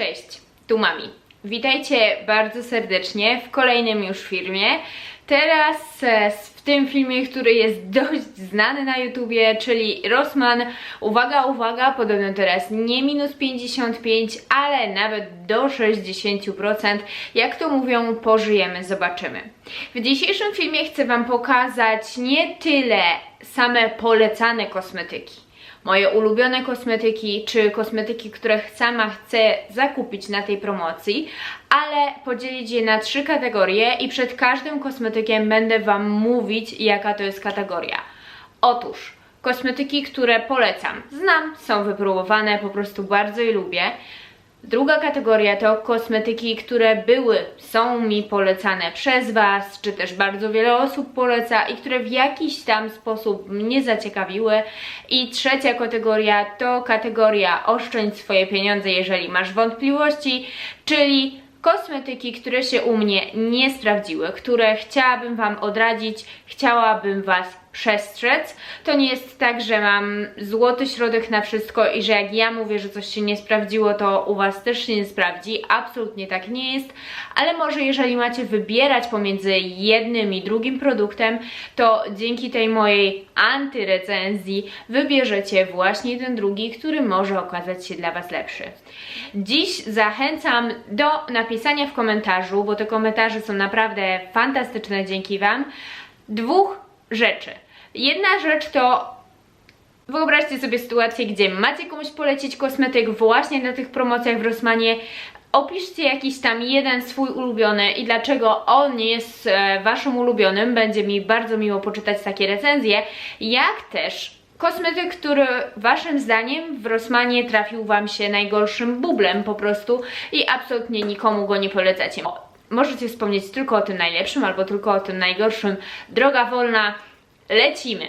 Cześć, tu Mami. Witajcie bardzo serdecznie w kolejnym już filmie. Teraz e, w tym filmie, który jest dość znany na YouTubie, czyli Rossmann. Uwaga, uwaga, podobno teraz nie minus 55, ale nawet do 60%. Jak to mówią, pożyjemy, zobaczymy. W dzisiejszym filmie chcę Wam pokazać nie tyle same polecane kosmetyki moje ulubione kosmetyki, czy kosmetyki, które sama chcę zakupić na tej promocji, ale podzielić je na trzy kategorie i przed każdym kosmetykiem będę Wam mówić, jaka to jest kategoria. Otóż, kosmetyki, które polecam, znam, są wypróbowane, po prostu bardzo je lubię. Druga kategoria to kosmetyki, które były, są mi polecane przez Was, czy też bardzo wiele osób poleca i które w jakiś tam sposób mnie zaciekawiły. I trzecia kategoria to kategoria oszczędź swoje pieniądze, jeżeli masz wątpliwości, czyli kosmetyki, które się u mnie nie sprawdziły, które chciałabym Wam odradzić, chciałabym Was przestrzec. To nie jest tak, że mam złoty środek na wszystko i że jak ja mówię, że coś się nie sprawdziło, to u Was też się nie sprawdzi. Absolutnie tak nie jest, ale może jeżeli macie wybierać pomiędzy jednym i drugim produktem, to dzięki tej mojej antyrecenzji wybierzecie właśnie ten drugi, który może okazać się dla Was lepszy. Dziś zachęcam do napisania w komentarzu, bo te komentarze są naprawdę fantastyczne dzięki Wam, dwóch rzeczy. Jedna rzecz to wyobraźcie sobie sytuację, gdzie macie komuś polecić kosmetyk właśnie na tych promocjach w Rossmanie. Opiszcie jakiś tam jeden swój ulubiony i dlaczego on jest e, waszym ulubionym. Będzie mi bardzo miło poczytać takie recenzje. Jak też kosmetyk, który waszym zdaniem w Rossmanie trafił wam się najgorszym bublem po prostu i absolutnie nikomu go nie polecacie. Możecie wspomnieć tylko o tym najlepszym albo tylko o tym najgorszym. Droga wolna, lecimy.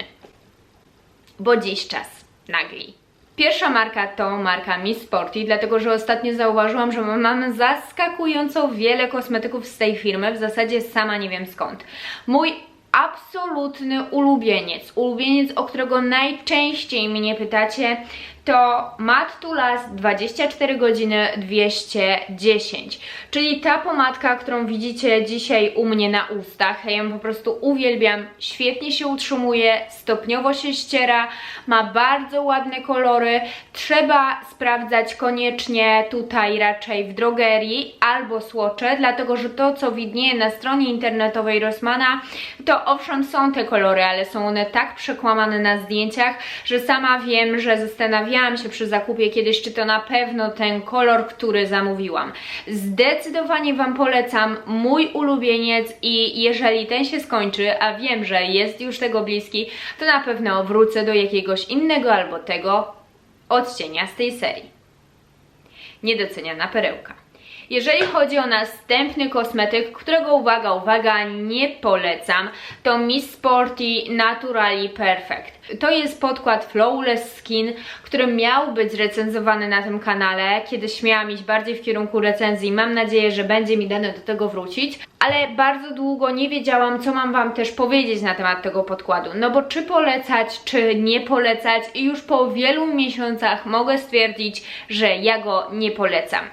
Bo dziś czas nagli. Pierwsza marka to marka Miss Sporty, dlatego że ostatnio zauważyłam, że mamy zaskakująco wiele kosmetyków z tej firmy, w zasadzie sama nie wiem skąd. Mój absolutny ulubieniec, ulubieniec, o którego najczęściej mnie pytacie, to Mat to Last 24 godziny 210, czyli ta pomadka, którą widzicie dzisiaj u mnie na ustach. Ja ją po prostu uwielbiam, świetnie się utrzymuje, stopniowo się ściera, ma bardzo ładne kolory. Trzeba sprawdzać koniecznie tutaj raczej w drogerii albo słocze, dlatego że to, co widnieje na stronie internetowej Rossmana, to owszem są te kolory, ale są one tak przekłamane na zdjęciach, że sama wiem, że zastanawiam zastanawiałam się przy zakupie kiedyś, czy to na pewno ten kolor, który zamówiłam. Zdecydowanie Wam polecam mój ulubieniec i jeżeli ten się skończy, a wiem, że jest już tego bliski, to na pewno wrócę do jakiegoś innego albo tego odcienia z tej serii. Niedoceniana perełka. Jeżeli chodzi o następny kosmetyk, którego uwaga, uwaga, nie polecam, to Miss Sporty Naturally Perfect. To jest podkład Flawless Skin, który miał być recenzowany na tym kanale. Kiedyś miałam iść bardziej w kierunku recenzji. Mam nadzieję, że będzie mi dane do tego wrócić. Ale bardzo długo nie wiedziałam, co mam Wam też powiedzieć na temat tego podkładu. No bo czy polecać, czy nie polecać i już po wielu miesiącach mogę stwierdzić, że ja go nie polecam.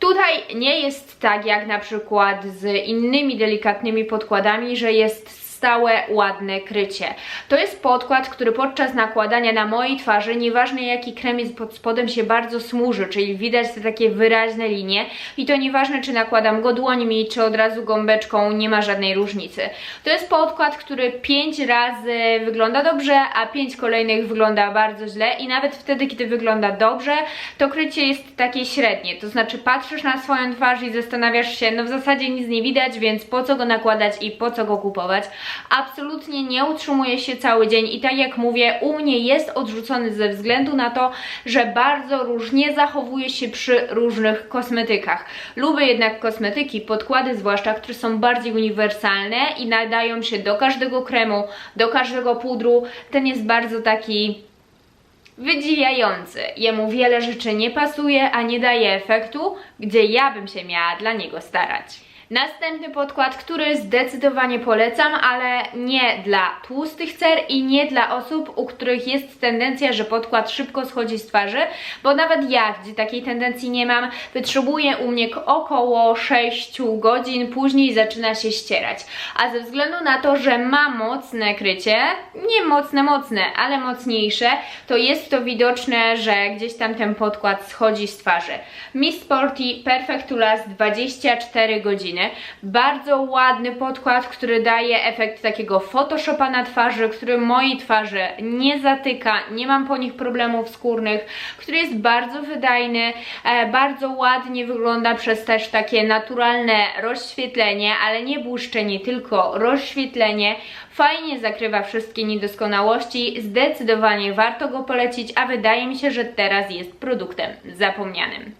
Tutaj nie jest tak jak na przykład z innymi delikatnymi podkładami, że jest stałe, ładne krycie. To jest podkład, który podczas nakładania na mojej twarzy, nieważne jaki krem jest pod spodem, się bardzo smuży, czyli widać te takie wyraźne linie i to nieważne czy nakładam go dłońmi, czy od razu gąbeczką, nie ma żadnej różnicy. To jest podkład, który 5 razy wygląda dobrze, a 5 kolejnych wygląda bardzo źle i nawet wtedy, kiedy wygląda dobrze, to krycie jest takie średnie, to znaczy patrzysz na swoją twarz i zastanawiasz się, no w zasadzie nic nie widać, więc po co go nakładać i po co go kupować, absolutnie nie utrzymuje się cały dzień i tak jak mówię, u mnie jest odrzucony ze względu na to, że bardzo różnie zachowuje się przy różnych kosmetykach. Lubię jednak kosmetyki, podkłady zwłaszcza, które są bardziej uniwersalne i nadają się do każdego kremu, do każdego pudru. Ten jest bardzo taki wydziwiający. Jemu wiele rzeczy nie pasuje, a nie daje efektu, gdzie ja bym się miała dla niego starać. Następny podkład, który zdecydowanie polecam, ale nie dla tłustych cer i nie dla osób, u których jest tendencja, że podkład szybko schodzi z twarzy, bo nawet ja, gdzie takiej tendencji nie mam, wytrzymuje u mnie około 6 godzin, później zaczyna się ścierać. A ze względu na to, że ma mocne krycie, nie mocne, mocne, ale mocniejsze, to jest to widoczne, że gdzieś tam ten podkład schodzi z twarzy. Miss Sporty Perfect to Last 24 godziny. Bardzo ładny podkład, który daje efekt takiego photoshopa na twarzy, który mojej twarzy nie zatyka, nie mam po nich problemów skórnych, który jest bardzo wydajny, e, bardzo ładnie wygląda przez też takie naturalne rozświetlenie, ale nie błyszczenie, tylko rozświetlenie. Fajnie zakrywa wszystkie niedoskonałości, zdecydowanie warto go polecić, a wydaje mi się, że teraz jest produktem zapomnianym.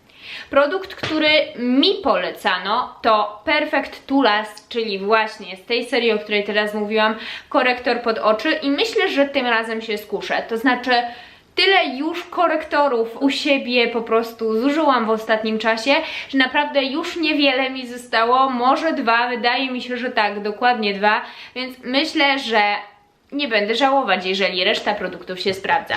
Produkt, który mi polecano to Perfect To Last, czyli właśnie z tej serii, o której teraz mówiłam, korektor pod oczy. I myślę, że tym razem się skuszę. To znaczy tyle już korektorów u siebie po prostu zużyłam w ostatnim czasie, że naprawdę już niewiele mi zostało, może dwa, wydaje mi się, że tak, dokładnie dwa, więc myślę, że nie będę żałować, jeżeli reszta produktów się sprawdza.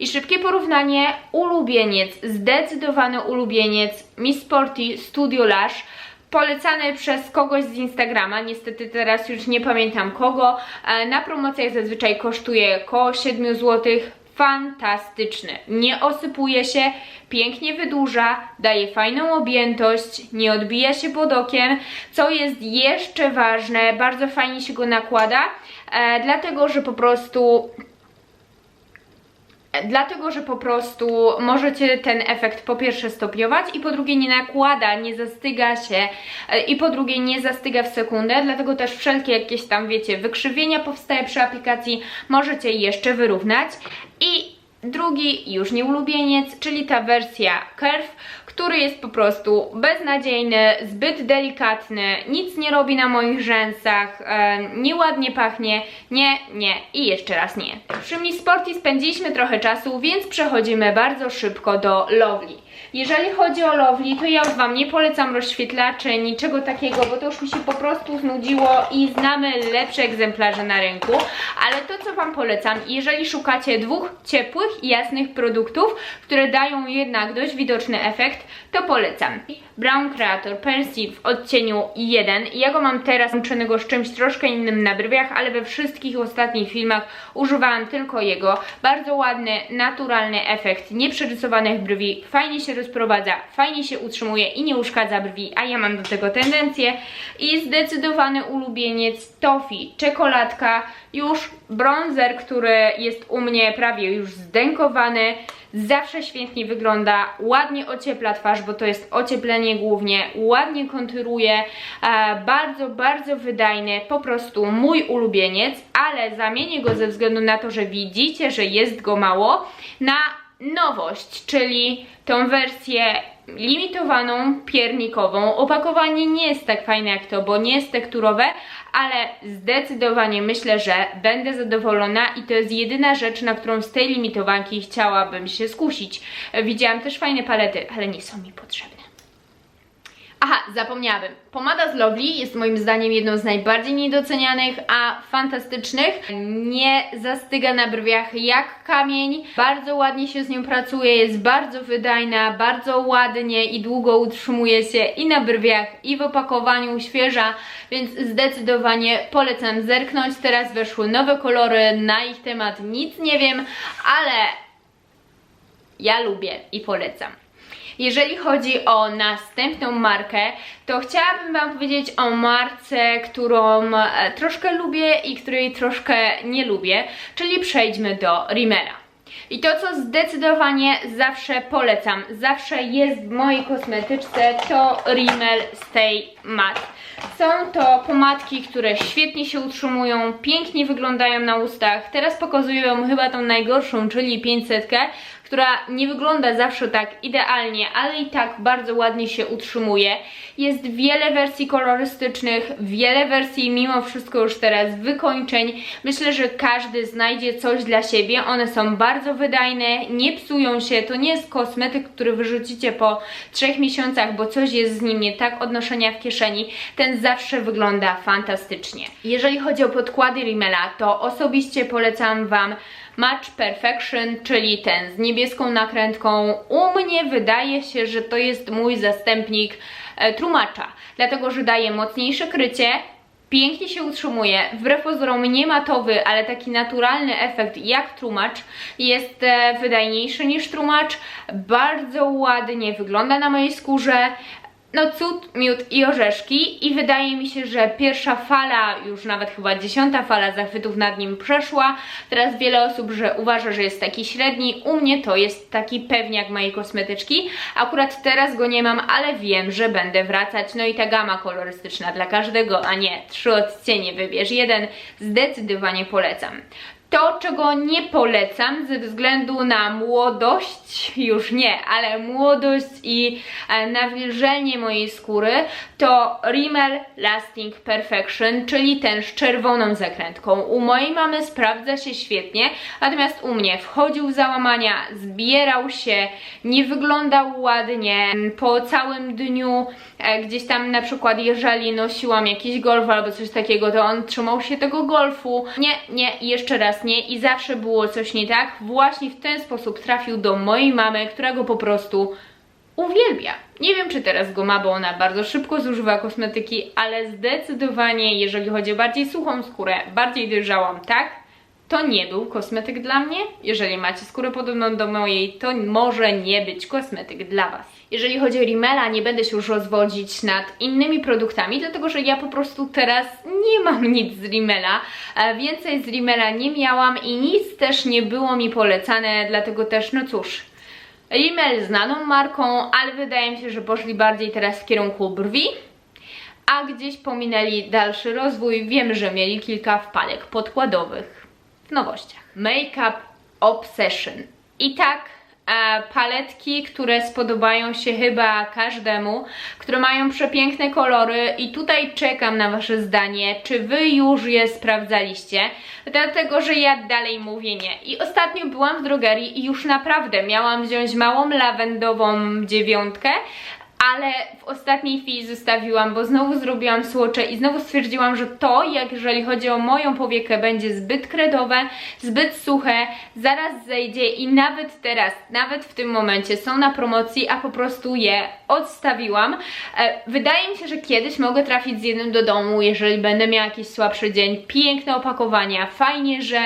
I szybkie porównanie, ulubieniec, zdecydowany ulubieniec Miss Sporty Studio Lash, polecany przez kogoś z Instagrama, niestety teraz już nie pamiętam kogo, e, na promocjach zazwyczaj kosztuje około 7 zł, fantastyczny. Nie osypuje się, pięknie wydłuża, daje fajną objętość, nie odbija się pod okiem, co jest jeszcze ważne, bardzo fajnie się go nakłada, e, dlatego że po prostu Dlatego, że po prostu możecie ten efekt po pierwsze stopniować i po drugie nie nakłada, nie zastyga się e, i po drugie nie zastyga w sekundę, dlatego też wszelkie jakieś tam, wiecie, wykrzywienia powstaje przy aplikacji, możecie jeszcze wyrównać. I drugi już nie ulubieniec, czyli ta wersja Curve, który jest po prostu beznadziejny, zbyt delikatny, nic nie robi na moich rzęsach, e, nieładnie pachnie, nie, nie i jeszcze raz nie. Przy Miss Sporty spędziliśmy trochę czasu, więc przechodzimy bardzo szybko do Lovely. Jeżeli chodzi o Lovely, to ja już Wam nie polecam rozświetlaczy, niczego takiego, bo to już mi się po prostu znudziło i znamy lepsze egzemplarze na rynku, ale to co Wam polecam, jeżeli szukacie dwóch ciepłych i jasnych produktów, które dają jednak dość widoczny efekt, to polecam. Brown Creator Percy w odcieniu 1. Ja go mam teraz łączonego z czymś troszkę innym na brwiach, ale we wszystkich ostatnich filmach używałam tylko jego. Bardzo ładny, naturalny efekt nieprzerysowanych brwi, fajnie się rozprowadza, fajnie się utrzymuje i nie uszkadza brwi, a ja mam do tego tendencję. I zdecydowany ulubieniec Toffee, czekoladka, już bronzer, który jest u mnie prawie już zdękowany, zawsze świetnie wygląda, ładnie ociepla twarz, bo to jest ocieplenie głównie, ładnie konturuje, e, bardzo, bardzo wydajny, po prostu mój ulubieniec, ale zamienię go ze względu na to, że widzicie, że jest go mało, na nowość, czyli tą wersję limitowaną, piernikową. Opakowanie nie jest tak fajne jak to, bo nie jest tekturowe, ale zdecydowanie myślę, że będę zadowolona i to jest jedyna rzecz, na którą z tej limitowanki chciałabym się skusić. Widziałam też fajne palety, ale nie są mi potrzebne. Aha, zapomniałabym. Pomada z Lovely jest moim zdaniem jedną z najbardziej niedocenianych, a fantastycznych. Nie zastyga na brwiach jak kamień. Bardzo ładnie się z nią pracuje, jest bardzo wydajna, bardzo ładnie i długo utrzymuje się i na brwiach, i w opakowaniu świeża, więc zdecydowanie polecam zerknąć. Teraz weszły nowe kolory, na ich temat nic nie wiem, ale ja lubię i polecam. Jeżeli chodzi o następną markę, to chciałabym Wam powiedzieć o marce, którą e, troszkę lubię i której troszkę nie lubię, czyli przejdźmy do Rimmela. I to, co zdecydowanie zawsze polecam, zawsze jest w mojej kosmetyczce, to Rimmel Stay Matte. Są to pomadki, które świetnie się utrzymują, pięknie wyglądają na ustach. Teraz pokazuję chyba tą najgorszą, czyli 500, która nie wygląda zawsze tak idealnie, ale i tak bardzo ładnie się utrzymuje. Jest wiele wersji kolorystycznych, wiele wersji mimo wszystko już teraz wykończeń. Myślę, że każdy znajdzie coś dla siebie. One są bardzo wydajne, nie psują się. To nie jest kosmetyk, który wyrzucicie po trzech miesiącach, bo coś jest z nim nie tak odnoszenia w kieszeni. Ten zawsze wygląda fantastycznie. Jeżeli chodzi o podkłady Rimmela, to osobiście polecam Wam Match Perfection, czyli ten z niebieską nakrętką. U mnie wydaje się, że to jest mój zastępnik e, Trumacza, dlatego że daje mocniejsze krycie, pięknie się utrzymuje, wbrew pozorom nie matowy, ale taki naturalny efekt jak trumacz, jest e, wydajniejszy niż trumacz, bardzo ładnie wygląda na mojej skórze, no cud, miód i orzeszki i wydaje mi się, że pierwsza fala, już nawet chyba dziesiąta fala zachwytów nad nim przeszła. Teraz wiele osób że uważa, że jest taki średni. U mnie to jest taki pewniak mojej kosmetyczki. Akurat teraz go nie mam, ale wiem, że będę wracać. No i ta gama kolorystyczna dla każdego, a nie trzy odcienie wybierz jeden. Zdecydowanie polecam. To, czego nie polecam ze względu na młodość, już nie, ale młodość i e, nawilżenie mojej skóry, to Rimmel Lasting Perfection, czyli ten z czerwoną zakrętką. U mojej mamy sprawdza się świetnie, natomiast u mnie wchodził w załamania, zbierał się, nie wyglądał ładnie. Po całym dniu gdzieś tam na przykład jeżeli nosiłam jakiś golf albo coś takiego, to on trzymał się tego golfu. Nie, nie, jeszcze raz nie i zawsze było coś nie tak. Właśnie w ten sposób trafił do mojej mamy, która go po prostu uwielbia. Nie wiem, czy teraz go ma, bo ona bardzo szybko zużywa kosmetyki, ale zdecydowanie, jeżeli chodzi o bardziej suchą skórę, bardziej dojrzałam, tak? To nie był kosmetyk dla mnie. Jeżeli macie skórę podobną do mojej, to może nie być kosmetyk dla Was. Jeżeli chodzi o Rimmela, nie będę się już rozwodzić nad innymi produktami, dlatego że ja po prostu teraz nie mam nic z Rimmela. E, Więcej z Rimmela nie miałam i nic też nie było mi polecane, dlatego też, no cóż, Rimmel znaną marką, ale wydaje mi się, że poszli bardziej teraz w kierunku brwi, a gdzieś pominęli dalszy rozwój. Wiem, że mieli kilka wpadek podkładowych nowościach. Makeup Obsession. I tak e, paletki, które spodobają się chyba każdemu, które mają przepiękne kolory i tutaj czekam na Wasze zdanie, czy Wy już je sprawdzaliście, dlatego, że ja dalej mówię nie. I ostatnio byłam w drogerii i już naprawdę miałam wziąć małą lawendową dziewiątkę, ale w ostatniej chwili zostawiłam, bo znowu zrobiłam słocze i znowu stwierdziłam, że to, jak jeżeli chodzi o moją powiekę, będzie zbyt kredowe, zbyt suche, zaraz zejdzie i nawet teraz, nawet w tym momencie są na promocji, a po prostu je odstawiłam. E, wydaje mi się, że kiedyś mogę trafić z jednym do domu, jeżeli będę miała jakiś słabszy dzień. Piękne opakowania, fajnie, że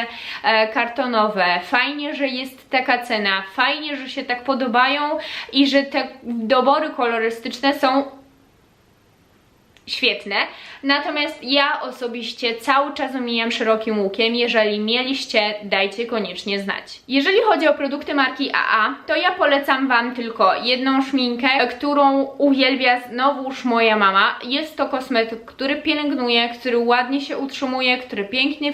e, kartonowe, fajnie, że jest taka cena, fajnie, że się tak podobają i że te dobory kolorystyczne są świetne. Natomiast ja osobiście cały czas omijam szerokim łukiem. Jeżeli mieliście, dajcie koniecznie znać. Jeżeli chodzi o produkty marki AA, to ja polecam Wam tylko jedną szminkę, którą uwielbia znowuż moja mama. Jest to kosmetyk, który pielęgnuje, który ładnie się utrzymuje, który pięknie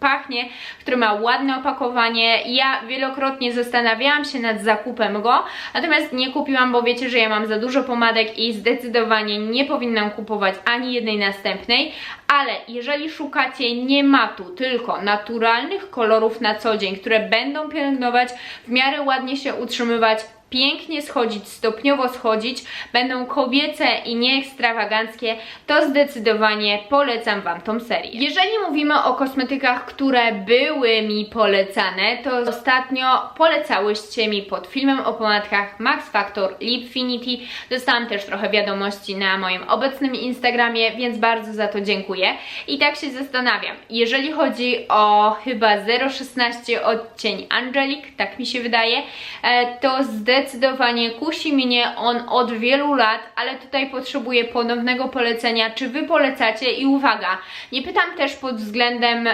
pachnie, który ma ładne opakowanie. Ja wielokrotnie zastanawiałam się nad zakupem go, natomiast nie kupiłam, bo wiecie, że ja mam za dużo pomadek i zdecydowanie nie powinnam kupować ani jednej następnej, ale jeżeli szukacie nie matu, tylko naturalnych kolorów na co dzień, które będą pielęgnować, w miarę ładnie się utrzymywać, pięknie schodzić, stopniowo schodzić, będą kobiece i nieekstrawaganckie, to zdecydowanie polecam Wam tą serię. Jeżeli mówimy o kosmetykach, które były mi polecane, to ostatnio polecałyście mi pod filmem o pomadkach Max Factor Lipfinity. Dostałam też trochę wiadomości na moim obecnym Instagramie, więc bardzo za to dziękuję. I tak się zastanawiam, jeżeli chodzi o chyba 016 odcień Angelic, tak mi się wydaje, e, to zdecydowanie zdecydowanie kusi mnie on od wielu lat, ale tutaj potrzebuję ponownego polecenia, czy Wy polecacie? I uwaga, nie pytam też pod względem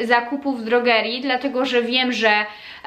zakupów w drogerii, dlatego że wiem, że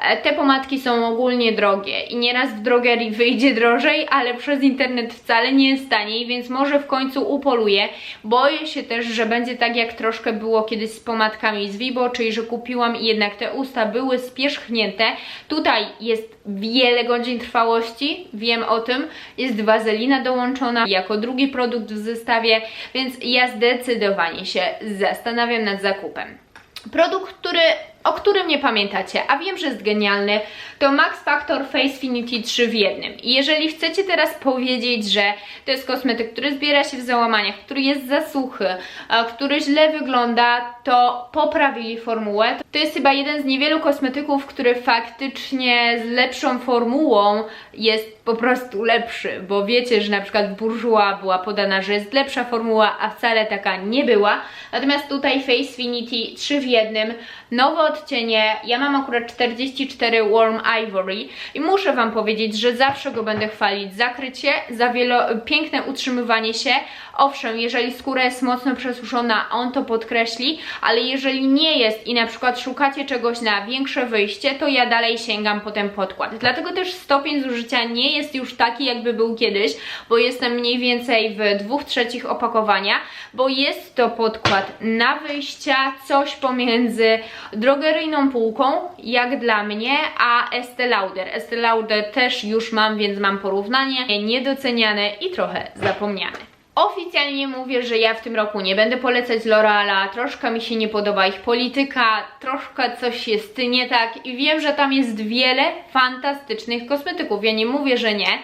e, te pomadki są ogólnie drogie i nieraz w drogerii wyjdzie drożej, ale przez internet wcale nie jest taniej, więc może w końcu upoluję. Boję się też, że będzie tak jak troszkę było kiedyś z pomadkami z Vibo, czyli że kupiłam i jednak te usta były spierzchnięte. Tutaj jest wiele godzin trwałości, wiem o tym, jest wazelina dołączona jako drugi produkt w zestawie, więc ja zdecydowanie się zastanawiam nad zakupem. Produkt, który, o którym nie pamiętacie, a wiem, że jest genialny, to Max Factor Facefinity 3 w jednym. I jeżeli chcecie teraz powiedzieć, że to jest kosmetyk, który zbiera się w załamaniach, który jest za suchy, a, który źle wygląda, to poprawili formułę. To jest chyba jeden z niewielu kosmetyków, który faktycznie z lepszą formułą jest po prostu lepszy, bo wiecie, że na przykład w Bourjois była podana, że jest lepsza formuła, a wcale taka nie była. Natomiast tutaj Facefinity 3 w jednym, nowe odcienie, ja mam akurat 44 Warm Ivory i muszę Wam powiedzieć, że zawsze go będę chwalić za krycie, za wielo, piękne utrzymywanie się. Owszem, jeżeli skóra jest mocno przesuszona, on to podkreśli, ale jeżeli nie jest i na przykład szukacie czegoś na większe wyjście, to ja dalej sięgam po ten podkład. Dlatego też stopień zużycia nie jest już taki, jakby był kiedyś, bo jestem mniej więcej w dwóch trzecich opakowania, bo jest to podkład na wyjścia, coś pomiędzy drogeryjną półką, jak dla mnie, a Estee Lauder. Estee Lauder też już mam, więc mam porównanie, niedoceniane i trochę zapomniane. Oficjalnie mówię, że ja w tym roku nie będę polecać L'Oreala, troszkę mi się nie podoba ich polityka, troszkę coś jest nie tak i wiem, że tam jest wiele fantastycznych kosmetyków. Ja nie mówię, że nie,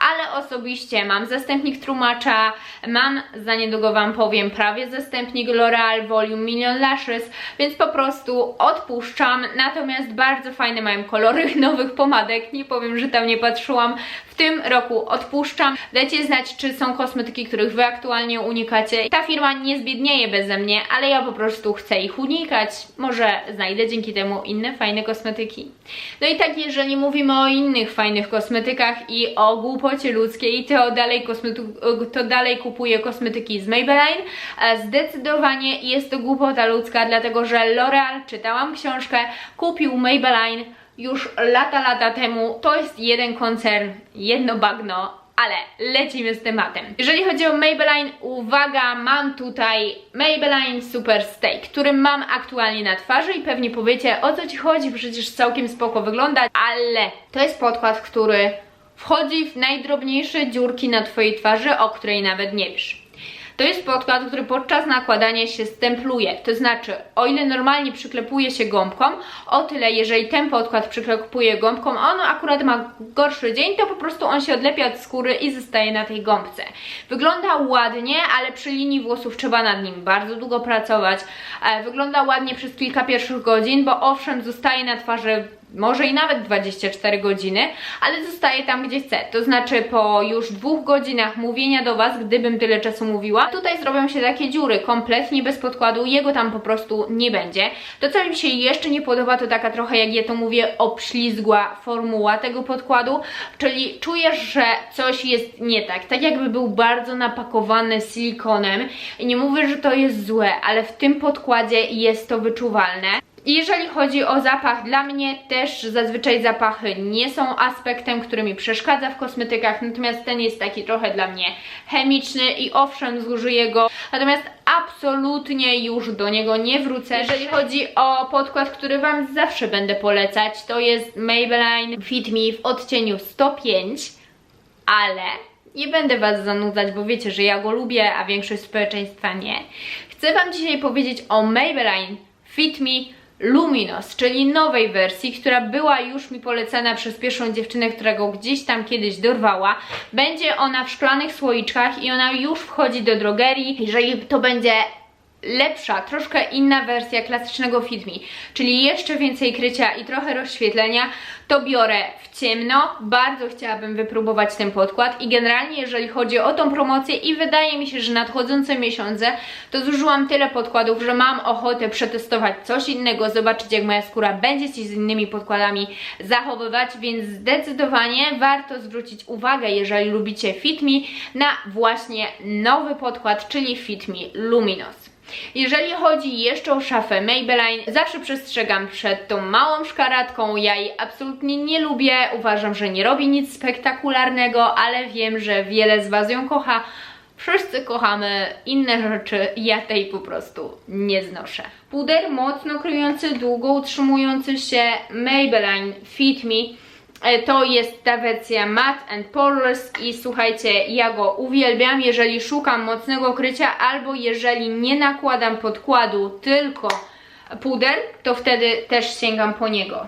ale osobiście mam zastępnik Trumacza, mam, za niedługo Wam powiem, prawie zastępnik L'Oreal Volume Million Lashes, więc po prostu odpuszczam, natomiast bardzo fajne mają kolory nowych pomadek, nie powiem, że tam nie patrzyłam, w tym roku odpuszczam. Dajcie znać, czy są kosmetyki, których Wy aktualnie unikacie. Ta firma nie zbiednieje beze mnie, ale ja po prostu chcę ich unikać, może znajdę dzięki temu inne fajne kosmetyki. No i tak, jeżeli mówimy o innych fajnych kosmetykach i o głupocie ludzkiej, to dalej, to dalej kupuję kosmetyki z Maybelline. E, Zdecydowanie jest to głupota ludzka, dlatego że L'Oreal, czytałam książkę, kupił Maybelline już lata, lata temu. To jest jeden koncern, jedno bagno, ale lecimy z tematem. Jeżeli chodzi o Maybelline, uwaga, mam tutaj Maybelline Super Stay, który mam aktualnie na twarzy i pewnie powiecie o co Ci chodzi, przecież całkiem spoko wygląda, ale to jest podkład, który wchodzi w najdrobniejsze dziurki na Twojej twarzy, o której nawet nie wiesz. To jest podkład, który podczas nakładania się stempluje, to znaczy o ile normalnie przyklepuje się gąbką, o tyle jeżeli ten podkład przyklepuje gąbką, on akurat ma gorszy dzień, to po prostu on się odlepia od skóry i zostaje na tej gąbce. Wygląda ładnie, ale przy linii włosów trzeba nad nim bardzo długo pracować. E, Wygląda ładnie przez kilka pierwszych godzin, bo owszem zostaje na twarzy może i nawet 24 godziny, ale zostaje tam, gdzie chcę. To znaczy po już dwóch godzinach mówienia do Was, gdybym tyle czasu mówiła, tutaj zrobią się takie dziury, kompletnie bez podkładu, jego tam po prostu nie będzie. To, co mi się jeszcze nie podoba, to taka trochę, jak ja to mówię, obślizgła formuła tego podkładu, czyli czujesz, że coś jest nie tak, tak jakby był bardzo napakowany silikonem. I nie mówię, że to jest złe, ale w tym podkładzie jest to wyczuwalne. Jeżeli chodzi o zapach, dla mnie też zazwyczaj zapachy nie są aspektem, który mi przeszkadza w kosmetykach, natomiast ten jest taki trochę dla mnie chemiczny i owszem zużyję go, natomiast absolutnie już do niego nie wrócę. Jeżeli chodzi o podkład, który Wam zawsze będę polecać, to jest Maybelline Fit Me w odcieniu 105, ale nie będę Was zanudzać, bo wiecie, że ja go lubię, a większość społeczeństwa nie. Chcę Wam dzisiaj powiedzieć o Maybelline Fit Me Luminous, czyli nowej wersji, która była już mi polecana przez pierwszą dziewczynę, która go gdzieś tam kiedyś dorwała. Będzie ona w szklanych słoiczkach i ona już wchodzi do drogerii. Jeżeli to będzie lepsza, troszkę inna wersja klasycznego Fit Me, czyli jeszcze więcej krycia i trochę rozświetlenia, to biorę w ciemno. Bardzo chciałabym wypróbować ten podkład i generalnie jeżeli chodzi o tą promocję i wydaje mi się, że nadchodzące miesiące to zużyłam tyle podkładów, że mam ochotę przetestować coś innego, zobaczyć jak moja skóra będzie się z innymi podkładami zachowywać, więc zdecydowanie warto zwrócić uwagę, jeżeli lubicie Fit Me, na właśnie nowy podkład, czyli Fit Me Luminous. Jeżeli chodzi jeszcze o szafę Maybelline, zawsze przestrzegam przed tą małą szkaradką, ja jej absolutnie nie lubię, uważam, że nie robi nic spektakularnego, ale wiem, że wiele z Was ją kocha, Wszyscy kochamy inne rzeczy, ja tej po prostu nie znoszę. Puder mocno kryjący, długo utrzymujący się Maybelline Fit Me. E, To jest ta wersja matte and poreless i słuchajcie, ja go uwielbiam, jeżeli szukam mocnego krycia albo jeżeli nie nakładam podkładu, tylko puder, to wtedy też sięgam po niego.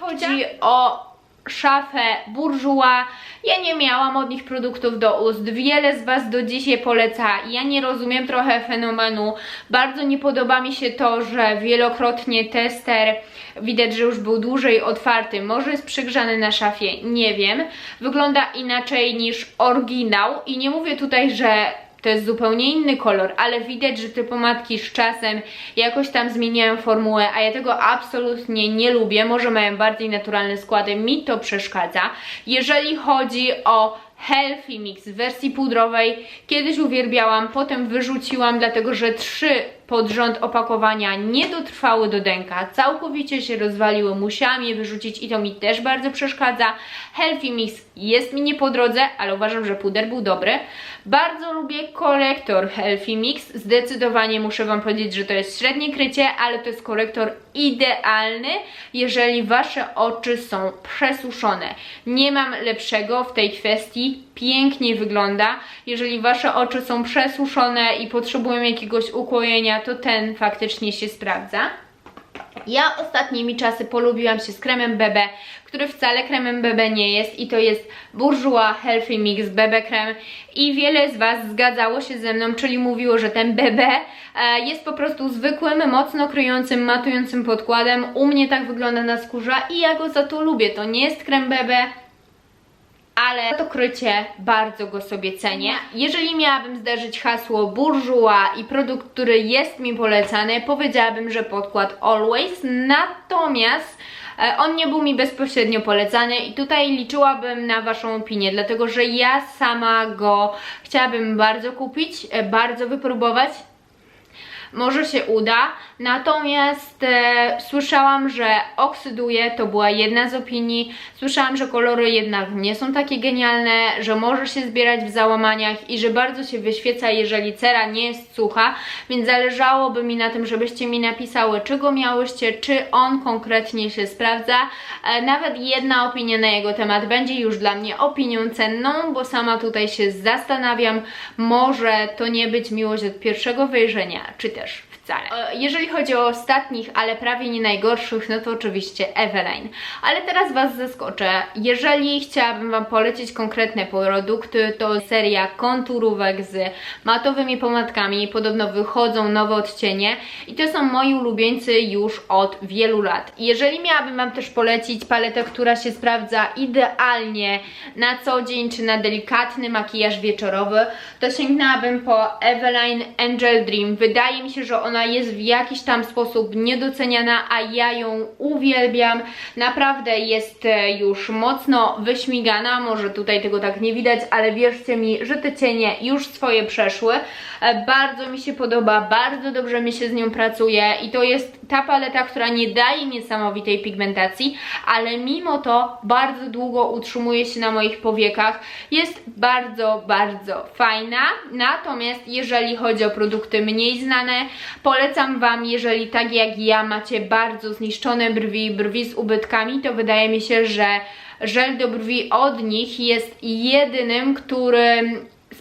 Chodzi o szafę Bourjois. Ja nie miałam od nich produktów do ust. Wiele z Was do dzisiaj poleca. Ja nie rozumiem trochę fenomenu. Bardzo nie podoba mi się to, że wielokrotnie tester widać, że już był dłużej otwarty. Może jest przygrzany na szafie, nie wiem. Wygląda inaczej niż oryginał i nie mówię tutaj, że to jest zupełnie inny kolor, ale widać, że te pomadki z czasem jakoś tam zmieniają formułę, a ja tego absolutnie nie lubię. Może mają bardziej naturalne składy, mi to przeszkadza. Jeżeli chodzi o Healthy Mix w wersji pudrowej, kiedyś uwielbiałam, potem wyrzuciłam, dlatego że trzy pod rząd opakowania nie dotrwały do denka, całkowicie się rozwaliły, musiałam je wyrzucić i to mi też bardzo przeszkadza. Healthy Mix jest mi nie po drodze, ale uważam, że puder był dobry. Bardzo lubię korektor Healthy Mix, zdecydowanie muszę Wam powiedzieć, że to jest średnie krycie, ale to jest korektor idealny, jeżeli Wasze oczy są przesuszone. Nie mam lepszego w tej kwestii, pięknie wygląda. Jeżeli Wasze oczy są przesuszone i potrzebują jakiegoś ukojenia, to ten faktycznie się sprawdza. Ja ostatnimi czasy polubiłam się z kremem BB, który wcale kremem BB nie jest i to jest Bourjois Healthy Mix BB krem i wiele z Was zgadzało się ze mną, czyli mówiło, że ten BB e, jest po prostu zwykłym, mocno kryjącym, matującym podkładem. U mnie tak wygląda na skórze i ja go za to lubię. To nie jest krem BB, ale to krycie bardzo go sobie cenię. Jeżeli miałabym zdarzyć hasło Bourjois i produkt, który jest mi polecany, powiedziałabym, że podkład Always, natomiast e, on nie był mi bezpośrednio polecany i tutaj liczyłabym na Waszą opinię, dlatego że ja sama go chciałabym bardzo kupić, e, bardzo wypróbować, może się uda. Natomiast e, słyszałam, że oksyduje, to była jedna z opinii. Słyszałam, że kolory jednak nie są takie genialne, że może się zbierać w załamaniach i że bardzo się wyświeca, jeżeli cera nie jest sucha, więc zależałoby mi na tym, żebyście mi napisały, czy go miałyście, czy on konkretnie się sprawdza. E, nawet jedna opinia na jego temat będzie już dla mnie opinią cenną, bo sama tutaj się zastanawiam, może to nie być miłość od pierwszego wejrzenia, czy też też. Wcale. E, Jeżeli chodzi o ostatnich, ale prawie nie najgorszych, no to oczywiście Eveline. Ale teraz Was zaskoczę. Jeżeli chciałabym Wam polecić konkretne produkty, to seria konturówek z matowymi pomadkami. Podobno wychodzą nowe odcienie i to są moi ulubieńcy już od wielu lat. Jeżeli miałabym Wam też polecić paletę, która się sprawdza idealnie na co dzień, czy na delikatny makijaż wieczorowy, to sięgnęłabym po Eveline Angel Dream. Wydaje mi się, że ona jest w jakiś tam sposób niedoceniana, a ja ją uwielbiam. Naprawdę jest e, już mocno wyśmigana, może tutaj tego tak nie widać, ale wierzcie mi, że te cienie już swoje przeszły. E, Bardzo mi się podoba, bardzo dobrze mi się z nią pracuje i to jest ta paleta, która nie daje niesamowitej pigmentacji, ale mimo to bardzo długo utrzymuje się na moich powiekach. Jest bardzo, bardzo fajna. Natomiast jeżeli chodzi o produkty mniej znane, polecam Wam, jeżeli tak jak ja macie bardzo zniszczone brwi, brwi z ubytkami, to wydaje mi się, że żel do brwi od nich jest jedynym, który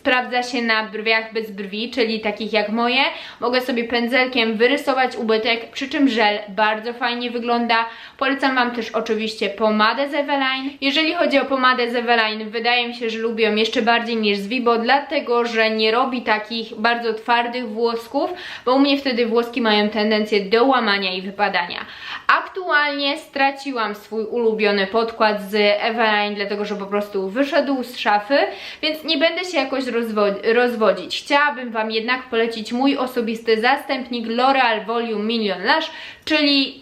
sprawdza się na brwiach bez brwi, czyli takich jak moje. Mogę sobie pędzelkiem wyrysować ubytek, przy czym żel bardzo fajnie wygląda. Polecam Wam też oczywiście pomadę z Eveline. Jeżeli chodzi o pomadę z Eveline, wydaje mi się, że lubię ją jeszcze bardziej niż z Vibo, dlatego, że nie robi takich bardzo twardych włosków, bo u mnie wtedy włoski mają tendencję do łamania i wypadania. Aktualnie straciłam swój ulubiony podkład z Eveline, dlatego, że po prostu wyszedł z szafy, więc nie będę się jakoś rozwodzić. Chciałabym Wam jednak polecić mój osobisty zastępnik L'Oreal Volume Million Lash, czyli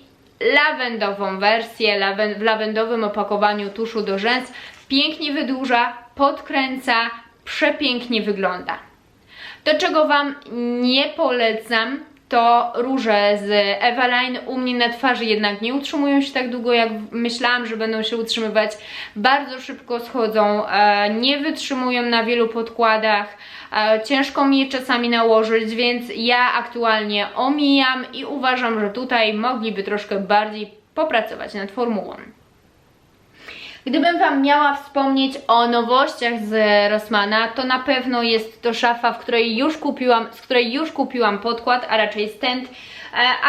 lawendową wersję w lawendowym opakowaniu tuszu do rzęs. Pięknie wydłuża, podkręca, przepięknie wygląda. To czego Wam nie polecam to róże z Eveline u mnie na twarzy jednak nie utrzymują się tak długo, jak myślałam, że będą się utrzymywać. Bardzo szybko schodzą, e, nie wytrzymują na wielu podkładach. E, Ciężko mi je czasami nałożyć, więc ja aktualnie omijam i uważam, że tutaj mogliby troszkę bardziej popracować nad formułą. Gdybym Wam miała wspomnieć o nowościach z Rossmana, to na pewno jest to szafa, w której już kupiłam, z której już kupiłam podkład, a raczej stent,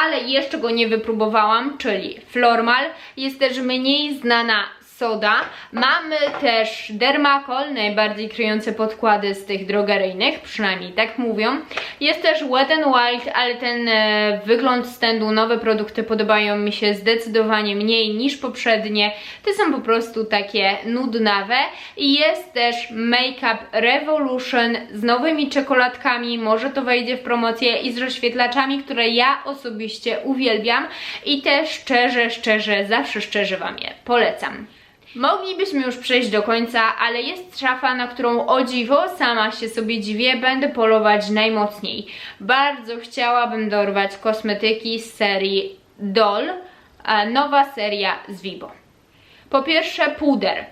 ale jeszcze go nie wypróbowałam, czyli Flormal. Jest też mniej znana soda. Mamy też Dermacol, najbardziej kryjące podkłady z tych drogeryjnych, przynajmniej tak mówią. Jest też Wet n Wild, ale ten e, wygląd stędu, nowe produkty podobają mi się zdecydowanie mniej niż poprzednie. Te są po prostu takie nudnawe. I jest też Makeup Revolution z nowymi czekoladkami, może to wejdzie w promocję i z rozświetlaczami, które ja osobiście uwielbiam i też szczerze, szczerze, zawsze szczerze Wam je polecam. Moglibyśmy już przejść do końca, ale jest szafa, na którą o dziwo, sama się sobie dziwię, będę polować najmocniej. Bardzo chciałabym dorwać kosmetyki z serii Doll, nowa seria z Vibo. Po pierwsze puder,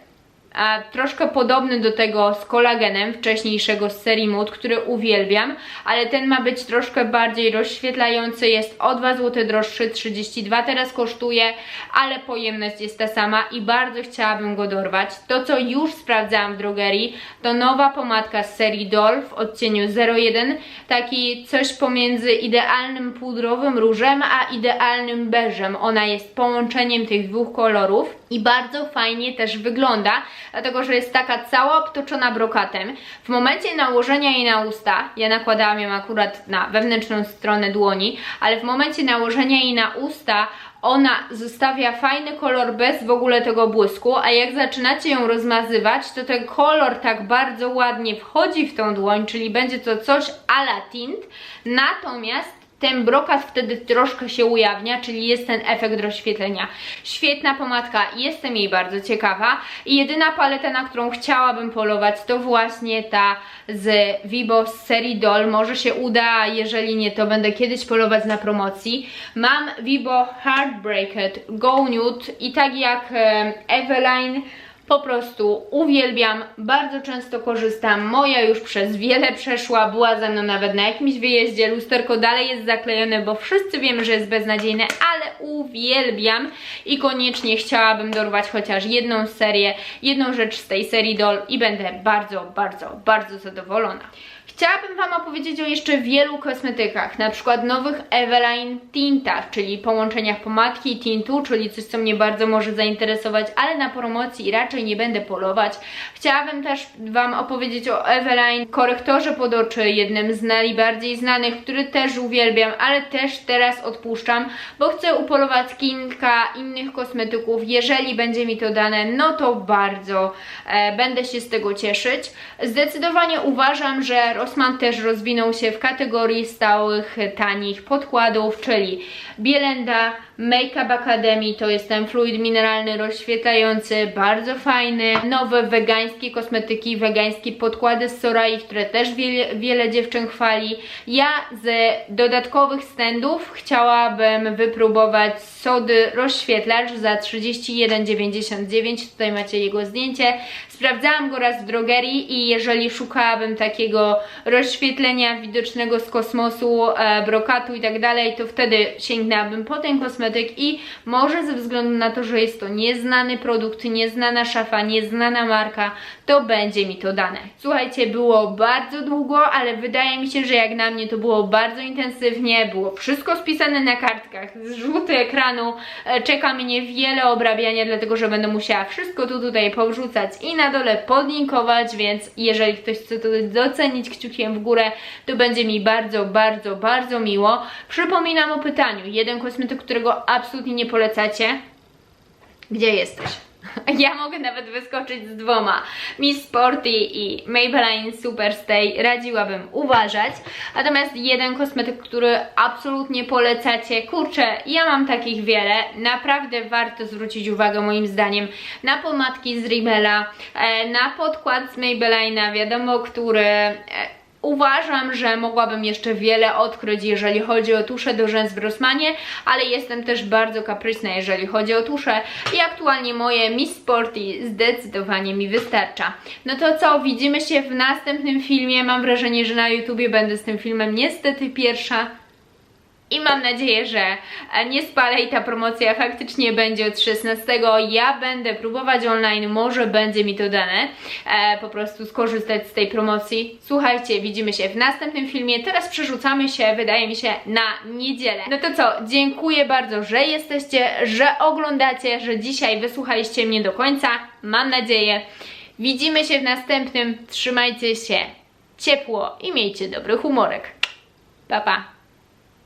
a troszkę podobny do tego z kolagenem wcześniejszego z serii Mood, który uwielbiam, ale ten ma być troszkę bardziej rozświetlający, jest o 2 zł droższy, 32 teraz kosztuje, ale pojemność jest ta sama i bardzo chciałabym go dorwać. To co już sprawdzałam w drogerii, to nowa pomadka z serii Doll w odcieniu 01, taki coś pomiędzy idealnym pudrowym różem, a idealnym beżem. Ona jest połączeniem tych dwóch kolorów i bardzo fajnie też wygląda, dlatego że jest taka cała obtoczona brokatem. W momencie nałożenia jej na usta, ja nakładałam ją akurat na wewnętrzną stronę dłoni, ale w momencie nałożenia jej na usta ona zostawia fajny kolor bez w ogóle tego błysku, a jak zaczynacie ją rozmazywać, to ten kolor tak bardzo ładnie wchodzi w tą dłoń, czyli będzie to coś a la tint, natomiast ten brokat wtedy troszkę się ujawnia, czyli jest ten efekt rozświetlenia. Świetna pomadka, jestem jej bardzo ciekawa i jedyna paleta, na którą chciałabym polować to właśnie ta z Vibo z serii Doll. Może się uda, jeżeli nie to będę kiedyś polować na promocji. Mam Vibo Heartbreaked Go Nude i tak jak Eveline po prostu uwielbiam, bardzo często korzystam. Moja już przez wiele przeszła, była ze mną nawet na jakimś wyjeździe. Lusterko dalej jest zaklejone, bo wszyscy wiemy, że jest beznadziejne, ale uwielbiam i koniecznie chciałabym dorwać chociaż jedną serię, jedną rzecz z tej serii Doll i będę bardzo, bardzo, bardzo zadowolona. Chciałabym Wam opowiedzieć o jeszcze wielu kosmetykach, na przykład nowych Eveline Tintach, czyli połączeniach pomadki i tintu, czyli coś, co mnie bardzo może zainteresować, ale na promocji raczej nie będę polować. Chciałabym też Wam opowiedzieć o Eveline korektorze pod oczy, jednym z najbardziej znanych, który też uwielbiam, ale też teraz odpuszczam, bo chcę upolować kilka innych kosmetyków. Jeżeli będzie mi to dane, no to bardzo e, będę się z tego cieszyć. Zdecydowanie uważam, że Rossmann też rozwinął się w kategorii stałych, tanich podkładów, czyli Bielenda, Makeup Academy, to jest ten fluid mineralny rozświetlający, bardzo fajny. Nowe wegańskie kosmetyki, wegańskie podkłady z Sorai, które też wiele, wiele dziewczyn chwali. Ja z dodatkowych stendów chciałabym wypróbować sody rozświetlacz za 31,99, tutaj macie jego zdjęcie. Sprawdzałam go raz w drogerii i jeżeli szukałabym takiego rozświetlenia widocznego z kosmosu, e, brokatu i tak dalej, to wtedy sięgnęłabym po ten kosmetyk i może ze względu na to, że jest to nieznany produkt, nieznana szafa, nieznana marka, to będzie mi to dane. Słuchajcie, było bardzo długo, ale wydaje mi się, że jak na mnie to było bardzo intensywnie, było wszystko spisane na kartkach, zrzuty ekranu, e, czeka mnie wiele obrabiania, dlatego że będę musiała wszystko tu tutaj powrzucać i na dole podlinkować, więc jeżeli ktoś chce to docenić kciukiem w górę, to będzie mi bardzo, bardzo, bardzo miło. Przypominam o pytaniu, jeden kosmetyk, którego absolutnie nie polecacie, gdzie jesteś? Ja mogę nawet wyskoczyć z dwoma. Miss Sporty i Maybelline Superstay radziłabym uważać. Natomiast jeden kosmetyk, który absolutnie polecacie, kurczę, ja mam takich wiele. Naprawdę warto zwrócić uwagę moim zdaniem na pomadki z Rimmela, e, na podkład z Maybelline'a, wiadomo, który... Uważam, że mogłabym jeszcze wiele odkryć, jeżeli chodzi o tusze do rzęs w Rossmanie, ale jestem też bardzo kaprysna, jeżeli chodzi o tusze i aktualnie moje Miss Sporty zdecydowanie mi wystarcza. No to co, widzimy się w następnym filmie. Mam wrażenie, że na YouTubie będę z tym filmem niestety pierwsza. I mam nadzieję, że e, nie spalę i ta promocja faktycznie będzie od 16. Ja będę próbować online, może będzie mi to dane, e, po prostu skorzystać z tej promocji. Słuchajcie, widzimy się w następnym filmie. Teraz przerzucamy się, wydaje mi się, na niedzielę. No to co, dziękuję bardzo, że jesteście, że oglądacie, że dzisiaj wysłuchaliście mnie do końca. Mam nadzieję. Widzimy się w następnym. Trzymajcie się ciepło i miejcie dobry humorek. Pa, pa.